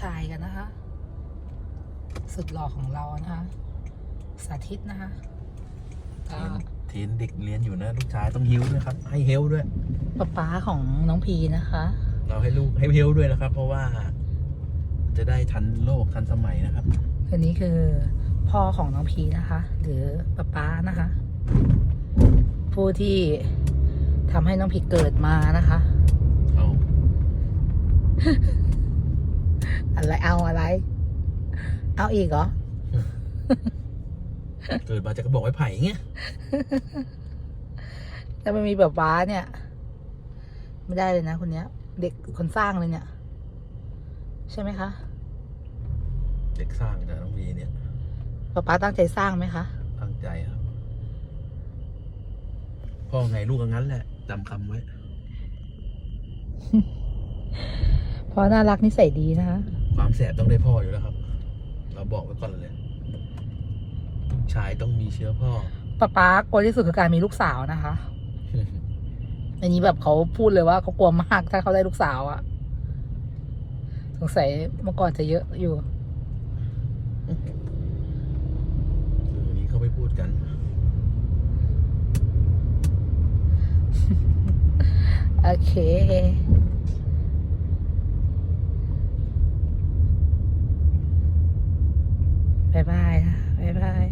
ชายกันนะคะ สุดหล่อของเรานะคะ สาธิตนะคะก็ทีนเด็กเรียนอยู่นะลูกชายต้องฮิ้วด้วยครับ ให้เฮลด้วยป๊าป๊าของน้องพีนะคะ เราให้ลูกให้เฮลด้วยนะครับ เพราะว่า จะได้ทันโลกทันสมัยนะครับคนนี้คือพ่อของน้องพีนะคะ หรือป๊าป๊านะคะ ผู้ที่ทำให้น้องพีเกิดมานะคะ เอา อะไรเอาอะไร เอาอีกเหรอ เกิดมาจากกระบอกไม้ไผ่เงี้ยถ้าไม่มีแบบว้าเนี่ย ไม่ได้เลยนะคนเนี้ย เด็กคนสร้างเลยเนี่ย ใช่ไหมคะ เด็กสร้างจากน้องพีเนี่ยป๊าป๊าตั้งใจสร้างไหมคะ ตั้งใจครับ พ่อไงลูกก็งั้นแหละจำคำไว้ เพราะน่ารักนิสัยดีนะคะความแสบต้องได้พ่ออยู่แล้วครับ เราบอกไว้ก่อนเลยลูกชายต้องมีเชื้อพ่อป๊าป๊ากลัวที่สุดคือการมีลูกสาวนะคะ อันนี้แบบเขาพูดเลยว่าเขากลัวมากถ้าเขาได้ลูกสาวอะสงสัยเมื่อก่อนจะเยอะอยู่คือนี้เขาไม่พูดกัน โอเค บายบายนะบายบาย